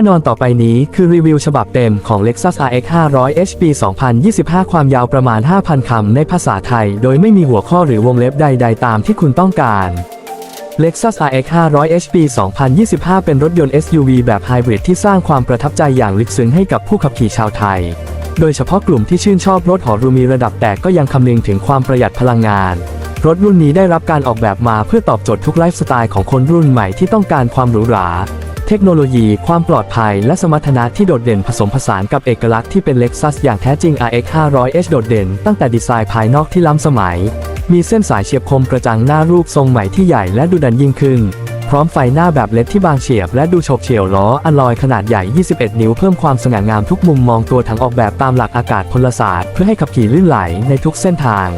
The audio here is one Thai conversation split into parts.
น่นอนต่อไปนี้คือรีวิวฉบับเต็มของ Lexus RX 500 HP 2025 ความยาวประมาณ 5,000 คำในภาษาไทย โดยไม่มีหัวข้อหรือวงเล็บใด ๆ ตามที่คุณต้องการ Lexus RX 500 HP 2025 เป็นรถยนต์ SUV แบบไฮบริดที่สร้างความประทับใจอย่างลึกซึ้งให้กับผู้ขับขี่ชาวไทย โดยเฉพาะกลุ่มที่ชื่นชอบรถหรูมีระดับแต่ก็ยังคำนึงถึงความประหยัดพลังงานรถรุ่นนี้ได้รับการออกแบบมาเพื่อตอบโจทย์ทุกไลฟ์สไตล์ของคนรุ่นใหม่ที่ต้องการความหรูหรา เทคโนโลยีความปลอดภัยและสมรรถนะที่โดดเด่นผสมผสานกับเอกลักษณ์ที่เป็น Lexus อย่างแท้จริง RX 500H โดดเด่นตั้งแต่ดีไซน์ภายนอกที่ล้ำสมัย มีเส้นสายเฉียบคมกระจังหน้ารูปทรงใหม่ที่ใหญ่และดูดันยิ่งขึ้น พร้อมไฟหน้าแบบเล็ดที่บางเฉียบและดูโฉบเฉี่ยวล้ออลลอยขนาดใหญ่ 21 นิ้วเพิ่มความสง่างามทุกมุมมองตัวถังออกแบบตามหลักอากาศพลศาสตร์เพื่อให้ขับขี่ลื่นไหลในทุกเส้นทาง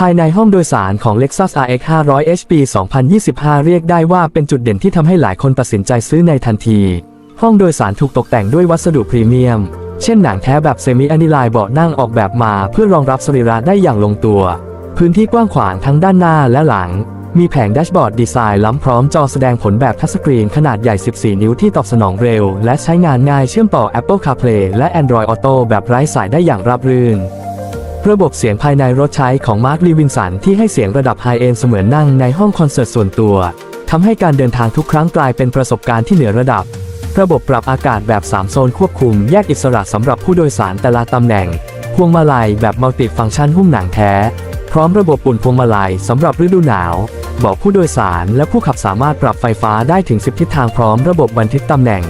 ภายในห้องโดยสารของ Lexus RX 500 HP 2025 เรียกได้ว่าเป็นจุดเด่นที่ทำให้หลายคนตัดสินใจซื้อในทันที ห้องโดยสารถูกตกแต่งด้วยวัสดุพรีเมียม เช่นหนังแท้แบบเซมิอนิไลน์เบาะนั่งออกแบบมาเพื่อรองรับสรีระได้อย่างลงตัว พื้นที่กว้างขวางทั้งด้านหน้าและหลัง มีแผงแดชบอร์ดดีไซน์ล้ำพร้อมจอแสดงผลแบบทัชสกรีนขนาดใหญ่ 14 นิ้วที่ตอบสนองเร็ว และใช้งานง่ายเชื่อมต่อ Apple CarPlay และ Android Auto แบบไร้สายได้อย่างราบรื่น ระบบเสียงภายในรถใช้ของมาร์คลีวินสันที่ให้เสียงระดับไฮเอนเสมือนนั่งในห้องคอนเสิร์ตส่วนตัวทำให้การเดินทางทุกครั้งกลายเป็นประสบการณ์ที่เหนือระดับ ระบบปรับอากาศแบบ 3 โซนควบคุมแยกอิสระสำหรับผู้โดยสารแต่ละตำแหน่ง พวงมาลัยแบบมัลติฟังก์ชันหุ้มหนังแท้ พร้อมระบบอุ่นพวงมาลัยสำหรับฤดูหนาวบอกผู้โดยสารและผู้ขับสามารถปรับไฟฟ้าได้ถึง 10 ทิศทางพร้อมระบบบันทึกตำแหน่ง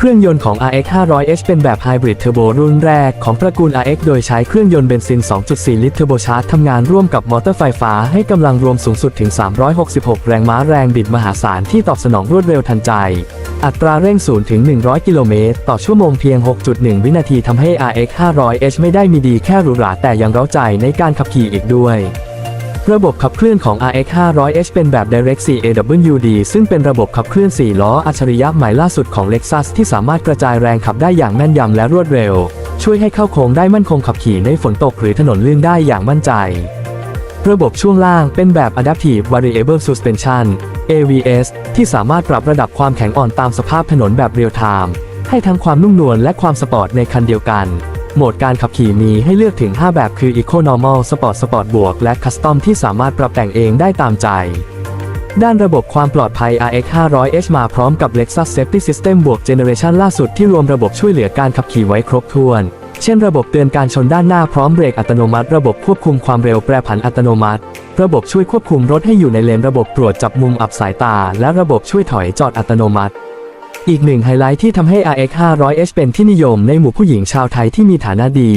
เครื่องยนต์ของ RX 500H เป็นแบบไฮบริดเทอร์โบรุ่นแรกของตระกูล RX โดยใช้เครื่องยนต์เบนซิน 2.4 ลิตรเทอร์โบชาร์จทำงานร่วมกับมอเตอร์ไฟฟ้าให้กำลังรวมสูงสุดถึง 366 แรงม้าแรงบิดมหาศาลที่ตอบสนองรวดเร็วทันใจ อัตราเร่ง0ถึง 100 กิโลเมตรต่อชั่วโมงเพียง 6.1 วินาทีทำให้ RX 500H ไม่ได้มีดีแค่หรูหราแต่ยังเร้าใจในการขับขี่อีกด้วย ระบบขับเคลื่อนของ RX 500H เป็นแบบ Direct 4 AWD ซึ่งเป็นระบบขับเคลื่อน 4 ล้ออัจฉริยะใหม่ล่าสุดของ Lexus ที่สามารถกระจายแรงขับได้อย่างแม่นยำและรวดเร็ว ช่วยให้เข้าโค้งได้มั่นคงขับขี่ในฝนตกหรือถนนลื่นได้อย่างมั่นใจ ระบบช่วงล่างเป็นแบบ Adaptive Variable Suspension AVS ที่สามารถปรับระดับความแข็งอ่อนตามสภาพถนนแบบเรียลไทม์ให้ทั้งความนุ่มนวลและความสปอร์ตในคันเดียวกัน โหมดการขับขี่มีให้เลือกถึง 5 แบบคือ Eco Normal Sport Sport บวก และ Custom ที่สามารถปรับแต่งเองได้ตามใจ ด้านระบบความปลอดภัย RX 500H มาพร้อมกับ Lexus Safety System บวกเจเนอเรชันล่าสุดที่รวมระบบช่วยเหลือการขับขี่ไว้ครบถ้วน เช่นระบบเตือนการชนด้านหน้าพร้อมเบรกอัตโนมัติ ระบบควบคุมความเร็วแปรผันอัตโนมัติ ระบบช่วยควบคุมรถให้อยู่ในเลนระบบตรวจจับมุมอับสายตา และระบบช่วยถอยจอดอัตโนมัติ อีกหนึ่งไฮไลท์ที่ทำให้ RX 500H เป็นที่นิยมในหมู่ผู้หญิงชาวไทยที่มีฐานะดี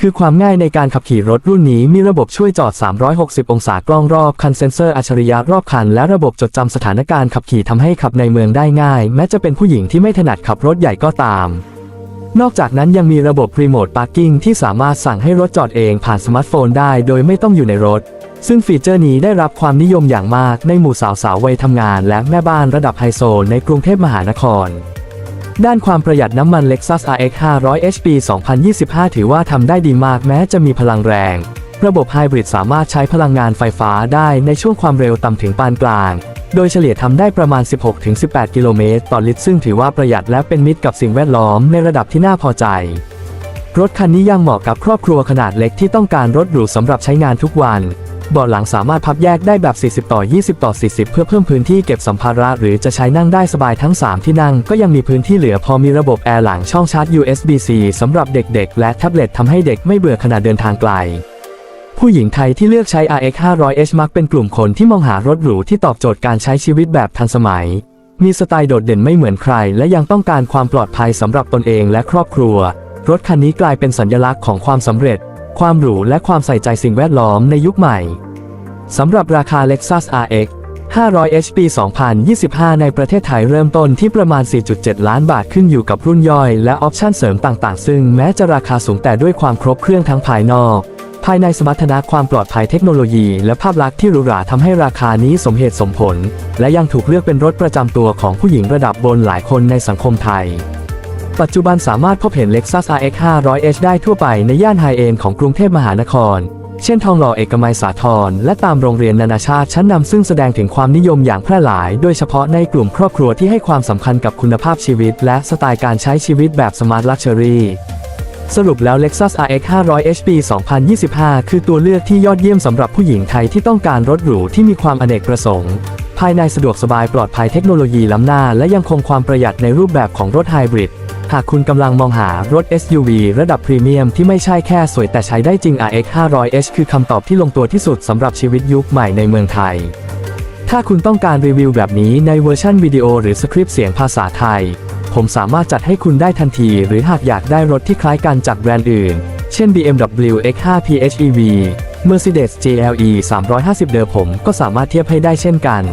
คือความง่ายในการขับขี่รถรุ่นนี้มีระบบช่วยจอด 360 องศากล้องรอบคันเซ็นเซอร์อัจฉริยะรอบคัน และระบบจดจำสถานการณ์ขับขี่ทำให้ขับในเมืองได้ง่าย แม้จะเป็นผู้หญิงที่ไม่ถนัดขับรถใหญ่ก็ตาม นอกจากนั้นยังมีระบบรีโมทพาร์กิ้งที่สามารถสั่งให้รถจอดเองผ่านสมาร์ทโฟนได้ โดยไม่ต้องอยู่ในรถ ซึ่งฟีเจอร์นี้ได้รับความนิยมอย่างมากในหมู่สาวๆวัยทำงานและแม่บ้านระดับไฮโซในกรุงเทพมหานคร ด้านความประหยัดน้ำมัน Lexus RX 500 HP 2025 ถือว่าทำได้ดีมากแม้จะมีพลังแรง ระบบไฮบริดสามารถใช้พลังงานไฟฟ้าได้ในช่วงความเร็วต่ำถึงปานกลาง โดยเฉลี่ยทำได้ประมาณ 16-18 กิโลเมตรต่อลิตรซึ่งถือว่าประหยัดและเป็นมิตรกับสิ่งแวดล้อมในระดับที่น่าพอใจรถคันนี้ยังเหมาะกับครอบครัวขนาดเล็กที่ต้องการรถหรูสำหรับใช้งานทุกวัน บาะหลังสามารถพับแยกได้แบบ 40 ต่อ 20 ต่อ 40 เพื่อเพิ่มพื้นที่เก็บสัมภาระ หรือจะใช้นั่งได้สบายทั้ง 3 ที่นั่ง ก็ยังมีพื้นที่เหลือพอมีระบบแอร์หลังช่องชาร์จ USB-C สำหรับเด็กๆ และแท็บเล็ตทำให้เด็กไม่เบื่อขณะเดินทางไกลผู้หญิงไทยที่เลือกใช้ RX 500H มักเป็นกลุ่มคนที่มองหารถหรูที่ตอบโจทย์การใช้ชีวิตแบบทันสมัย มีสไตล์โดดเด่นไม่เหมือนใคร และยังต้องการความปลอดภัยสำหรับตนเองและครอบครัว รถคันนี้กลายเป็นสัญลักษณ์ของความสำเร็จ ความหรูและความใส่ใจสิ่งแวดล้อมในยุคใหม่ สำหรับราคา Lexus RX 500 HP 2025 ในประเทศไทยเริ่มต้นที่ประมาณ 4.7 ล้านบาทขึ้นอยู่กับรุ่นย่อยและออปชั่นเสริมต่างๆ ซึ่งแม้จะราคาสูงแต่ด้วยความครบเครื่องทั้งภายนอก ภายในสมรรถนะความปลอดภัยเทคโนโลยีและภาพลักษณ์ที่หรูหราทำให้ราคานี้สมเหตุสมผล และยังถูกเลือกเป็นรถประจำตัวของผู้หญิงระดับบนหลายคนในสังคมไทย ปัจจุบันสามารถพบเห็น Lexus RX 500H ได้ทั่วไปในย่านไฮเอนด์ของกรุงเทพมหานคร เช่นทองหล่อเอกมัยสาทรและตามโรงเรียนนานาชาติชั้นนำซึ่งแสดงถึงความนิยมอย่างแพร่หลาย โดยเฉพาะในกลุ่มครอบครัวที่ให้ความสำคัญกับคุณภาพชีวิต และสไตล์การใช้ชีวิตแบบสมาร์ทลักชัวรี่สรุปแล้ว Lexus RX 500 HP 2025 คือตัวเลือกที่ยอดเยี่ยมสำหรับผู้หญิงไทยที่ต้องการรถหรูที่มีความอเนกประสงค์ ภายในสะดวกสบายปลอดภัยเทคโนโลยีล้ำหน้า และยังคงความประหยัดในรูปแบบของรถไฮบริด หากคุณกำลังมองหารถ SUV ระดับพรีเมียมที่ไม่ใช่แค่สวยแต่ใช้ได้จริง RX 500h คือคำตอบที่ลงตัวที่สุดสำหรับชีวิตยุคใหม่ในเมืองไทย ถ้าคุณต้องการรีวิวแบบนี้ในเวอร์ชันวิดีโอหรือสคริปต์เสียงภาษาไทย ผมสามารถจัดให้คุณได้ทันที หรือหากอยากได้รถที่คล้ายกันจากแบรนด์อื่น เช่น BMW X5 PHEV Mercedes GLE 350 เดิมผมก็สามารถเทียบให้ได้เช่นกัน